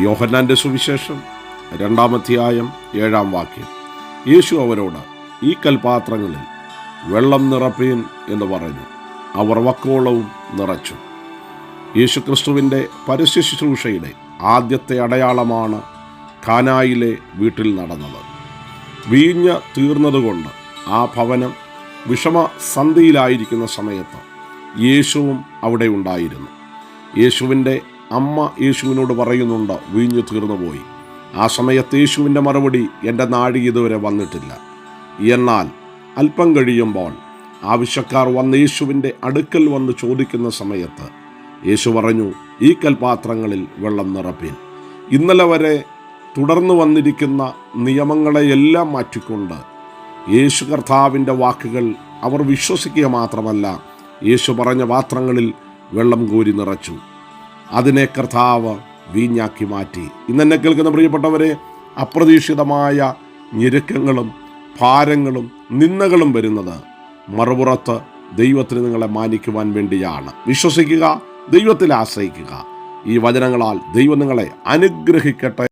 യോഹന്നാന്റെ സുവിശേഷം രണ്ടാമധ്യായം ഏഴാം വാക്യം. യേശു അവരോട് ഈ കൽപാത്രങ്ങളിൽ വെള്ളം നിറപ്പീൻ എന്ന് പറഞ്ഞു. അവർ വക്കോളവും നിറച്ചു. യേശുക്രിസ്തുവിന്റെ പരസ്യ ശുശ്രൂഷയുടെ ആദ്യത്തെ അടയാളമാണ് കാനായിലെ വീട്ടിൽ നടന്നത്. വീഞ്ഞ് തീർന്നതുകൊണ്ട് ആ ഭവനം വിഷമ വിഷമസന്ധിയിലായിരിക്കുന്ന സമയത്ത് യേശുവും അവിടെ ഉണ്ടായിരുന്നു. യേശുവിന്റെ അമ്മ യേശുവിനോട് പറയുന്നുണ്ട് വീഞ്ഞു തീർന്നുപോയി. ആ സമയത്ത് യേശുവിന്റെ മറുപടി എന്റെ നാഴി ഇതുവരെ വന്നിട്ടില്ല. എന്നാൽ അല്പം കഴിയുമ്പോൾ ആവശ്യക്കാർ വന്ന് യേശുവിന്റെ അടുക്കൽ വന്ന് ചോദിക്കുന്ന സമയത്ത് യേശു പറഞ്ഞു ഈ കൽപാത്രങ്ങളിൽ വെള്ളം നിറപ്പിൻ. ഇന്നലെ വരെ തുടർന്നു വന്നിരിക്കുന്ന നിയമങ്ങളെയെല്ലാം മാറ്റിക്കൊണ്ട് യേശു കർത്താവിന്റെ വാക്കുകൾ അവർ വിശ്വസിക്കുക മാത്രമല്ല യേശു പറഞ്ഞ പാത്രങ്ങളിൽ വെള്ളം കോരി നിറച്ചു. അതിനെ കർത്താവ് വീഞ്ഞാക്കി മാറ്റി. ഇന്നെന്നെ കേൾക്കുന്ന പ്രിയപ്പെട്ടവരെ അപ്രതീക്ഷിതമായ ഞെരുക്കങ്ങളും ഭാരങ്ങളും നിന്നകളും വരുന്നത് മറുപുറത്ത് ദൈവത്തിന് നിങ്ങളെ മാനിക്കുവാൻ വേണ്ടിയാണ്. വിശ്വസിക്കുക ദൈവത്തിൽ ആശ്രയിക്കുക. ഈ വചനങ്ങളാൽ ദൈവം നിങ്ങളെ അനുഗ്രഹിക്കട്ടെ.